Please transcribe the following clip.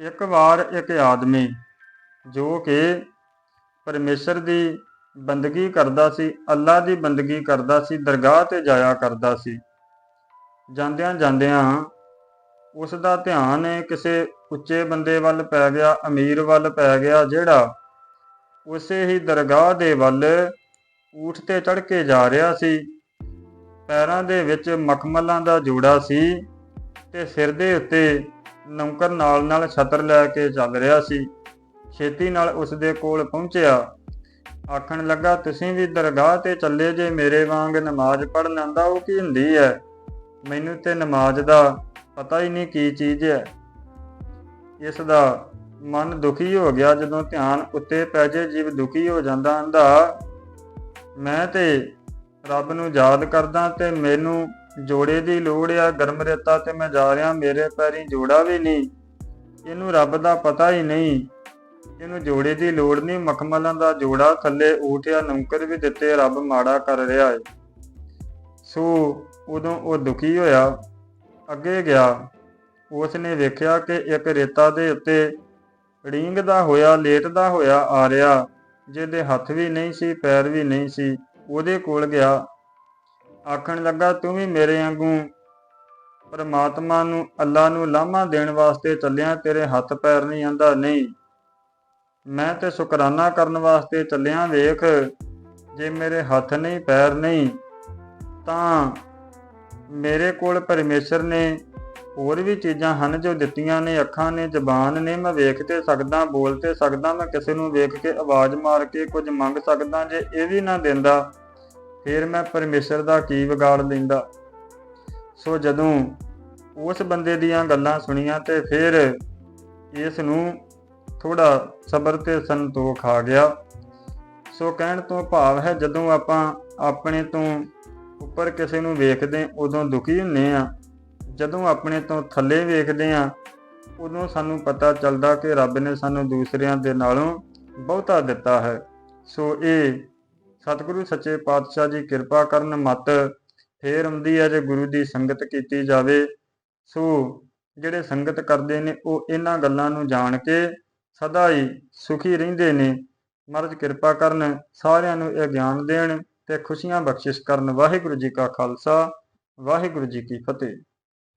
ਇੱਕ ਵਾਰ ਇੱਕ ਆਦਮੀ ਜੋ ਕਿ ਪਰਮੇਸ਼ਰ ਦੀ ਬੰਦਗੀ ਕਰਦਾ ਸੀ, ਅੱਲਾ ਦੀ ਬੰਦਗੀ ਕਰਦਾ ਸੀ, ਦਰਗਾਹ ਤੇ ਜਾਇਆ ਕਰਦਾ ਸੀ। ਜਾਂਦਿਆਂ ਜਾਂਦਿਆਂ ਉਸ ਦਾ ਧਿਆਨ ਕਿਸੇ ਉੱਚੇ ਬੰਦੇ ਵੱਲ ਪੈ ਗਿਆ, ਅਮੀਰ ਵੱਲ ਪੈ ਗਿਆ, ਜਿਹੜਾ ਉਸੇ ਹੀ ਦਰਗਾਹ ਦੇ ਵੱਲ ਊਠ ਤੇ ਚੜ ਕੇ ਜਾ ਰਿਹਾ ਸੀ। ਪੈਰਾਂ ਦੇ ਵਿੱਚ ਮਖਮਲਾਂ ਦਾ ਜੋੜਾ ਸੀ ਤੇ ਸਿਰ ਦੇ ਉੱਤੇ ਨੌਕਰ ਨਾਲ ਨਾਲ ਛਤਰ ਲੈ ਕੇ ਚੱਲ ਰਿਹਾ ਸੀ। ਛੇਤੀ ਨਾਲ ਉਸ ਦੇ ਕੋਲ ਪਹੁੰਚਿਆ। ਆਖਣ ਲੱਗਾ, ਤੁਸੀਂ ਵੀ ਦਰਗਾਹ ਤੇ ਚੱਲੇ ਜੇ, ਮੇਰੇ ਵਾਂਗ ਨਮਾਜ਼ ਪੜ੍ਹਨ ਆਂਦਾ ਉਹ ਕੀ ਹੁੰਦੀ ਹੈ ਮੈਨੂੰ ਤੇ ਨਮਾਜ਼ ਦਾ ਪਤਾ ਹੀ ਨਹੀਂ ਕੀ ਚੀਜ਼ ਹੈ ਇਸ ਦਾ ਮਨ ਦੁਖੀ ਹੋ ਗਿਆ। ਜਦੋਂ ਧਿਆਨ ਉੱਤੇ ਪੈ ਜੇ, ਜੀਵ ਦੁਖੀ ਹੋ ਜਾਂਦਾ ਆਂਦਾ, ਮੈਂ ਤੇ ਰੱਬ ਨੂੰ ਯਾਦ ਕਰਦਾ ਤੇ ਮੈਨੂੰ ਜੋੜੇ ਦੀ ਲੋੜ ਆ, ਗਰਮ ਰੇਤਾ ਤੇ ਮੈਂ ਜਾ ਰਿਹਾ, ਮੇਰੇ ਪੈਰੀ ਜੋੜਾ ਵੀ ਨਹੀਂ। ਇਹਨੂੰ ਰੱਬ ਦਾ ਪਤਾ ਹੀ ਨਹੀਂ। ਇਹਨੂੰ ਜੋੜੇ ਦੀ ਲੋੜ ਨਹੀਂ, ਮਖਮਲਾਂ ਦਾ ਜੋੜਾ ਥੱਲੇ ਉਠਿਆ ਨੌਕਰ ਵੀ ਦਿੱਤੇ, ਰੱਬ ਮਾੜਾ ਕਰ ਰਿਹਾ ਏ। ਸੋ ਉਦੋਂ ਉਹ ਦੁਖੀ ਹੋਇਆ, ਅੱਗੇ ਗਿਆ। ਉਸ ਨੇ ਵੇਖਿਆ ਕਿ ਇੱਕ ਰੇਤਾ ਦੇ ਉੱਤੇ ਰੀਂਗਦਾ ਹੋਇਆ, ਲੇਟਦਾ ਹੋਇਆ ਆ ਰਿਹਾ, ਜਿਹਦੇ ਹੱਥ ਵੀ ਨਹੀਂ ਸੀ, ਪੈਰ ਵੀ ਨਹੀਂ ਸੀ, ਉਹਦੇ ਕੋਲ ਗਿਆ। ਆਖਣ ਲੱਗਾ, ਤੂੰ ਵੀ ਮੇਰੇ ਵਾਂਗੂ ਪਰਮਾਤਮਾ ਨੂੰ, ਅੱਲਾ ਨੂੰ ਲਾਮਾ ਦੇਣ ਵਾਸਤੇ ਚੱਲਿਆ, ਤੇਰੇ ਹੱਥ ਪੈਰ ਨਹੀਂ ਆਂਦਾ। ਨਹੀਂ, ਮੈਂ ਤੇ ਸ਼ੁਕਰਾਨਾ ਕਰਨ ਵਾਸਤੇ ਚੱਲਿਆ, ਵੇਖ, ਜੇ ਮੇਰੇ ਹੱਥ ਨਹੀਂ, ਪੈਰ ਨਹੀਂ, ਤਾਂ ਮੇਰੇ ਕੋਲ ਪਰਮੇਸ਼ਰ ਨੇ ਹੋਰ ਵੀ ਚੀਜ਼ਾਂ ਹਨ ਜੋ ਦਿੱਤੀਆਂ ਨੇ, ਅੱਖਾਂ ਨੇ, ਜ਼ਬਾਨ ਨੇ, ਮੈਂ ਵੇਖ ਤੇ ਸਕਦਾ, ਬੋਲ ਤੇ ਸਕਦਾ, ਮੈਂ ਕਿਸੇ ਨੂੰ ਵੇਖ ਕੇ ਆਵਾਜ਼ ਮਾਰ ਕੇ ਕੁਝ ਮੰਗ ਸਕਦਾ, ਜੇ ਇਹ ਵੀ ਨਾ ਦਿੰਦਾ ਫਿਰ ਮੈਂ ਪਰਮੇਸ਼ਰ ਦਾ ਕੀ ਵਿਗਾੜ ਲੈਂਦਾ? ਸੋ ਜਦੋਂ ਉਸ ਬੰਦੇ ਦੀਆਂ ਗੱਲਾਂ ਸੁਣੀਆਂ ਤੇ ਫਿਰ ਇਸ ਨੂੰ ਥੋੜਾ ਸਬਰ ਤੇ ਸੰਤੋਖ ਆ ਗਿਆ। ਸੋ ਕਹਿਣ ਤੋਂ ਭਾਵ ਹੈ, ਜਦੋਂ ਆਪਾਂ ਆਪਣੇ ਤੋਂ ਉੱਪਰ ਕਿਸੇ ਨੂੰ ਵੇਖਦੇ ਉਦੋਂ ਦੁਖੀ ਹੁੰਨੇ ਆ। ਜਦੋਂ ਆਪਣੇ ਤੋਂ ਥੱਲੇ ਵੇਖਦੇ ਆ, ਉਦੋਂ ਸਾਨੂੰ ਪਤਾ ਚੱਲਦਾ ਕਿ ਰੱਬ ਨੇ ਸਾਨੂੰ ਦੂਸਰਿਆਂ ਦੇ ਨਾਲੋਂ ਬਹੁਤਾ ਦਿੱਤਾ ਹੈ। ਸੋ ਇਹ ਸਤਿਗੁਰੂ ਸੱਚੇ ਪਾਤਸ਼ਾਹ ਜੀ ਕਿਰਪਾ ਕਰਨ ਮਤ ਫੇਰ ਆਉਂਦੀ ਹੈ ਜੇ ਗੁਰੂ ਦੀ ਸੰਗਤ ਕੀਤੀ ਜਾਵੇ। ਸੋ ਜਿਹੜੇ ਸੰਗਤ ਕਰਦੇ ਨੇ, ਉਹ ਇਹਨਾਂ ਗੱਲਾਂ ਨੂੰ ਜਾਣ ਕੇ ਸਦਾ ਹੀ ਸੁਖੀ ਰਹਿੰਦੇ ਨੇ। ਮਹਾਰਾਜ ਕਿਰਪਾ ਕਰਨ ਸਾਰਿਆਂ ਨੂੰ ਇਹ ਗਿਆਨ ਦੇਣ ਤੇ ਖੁਸ਼ੀਆਂ ਬਖਸ਼ਿਸ਼ ਕਰਨ। ਵਾਹਿਗੁਰੂ ਜੀ ਕਾ ਖਾਲਸਾ, ਵਾਹਿਗੁਰੂ ਜੀ ਕੀ ਫਤਿਹ।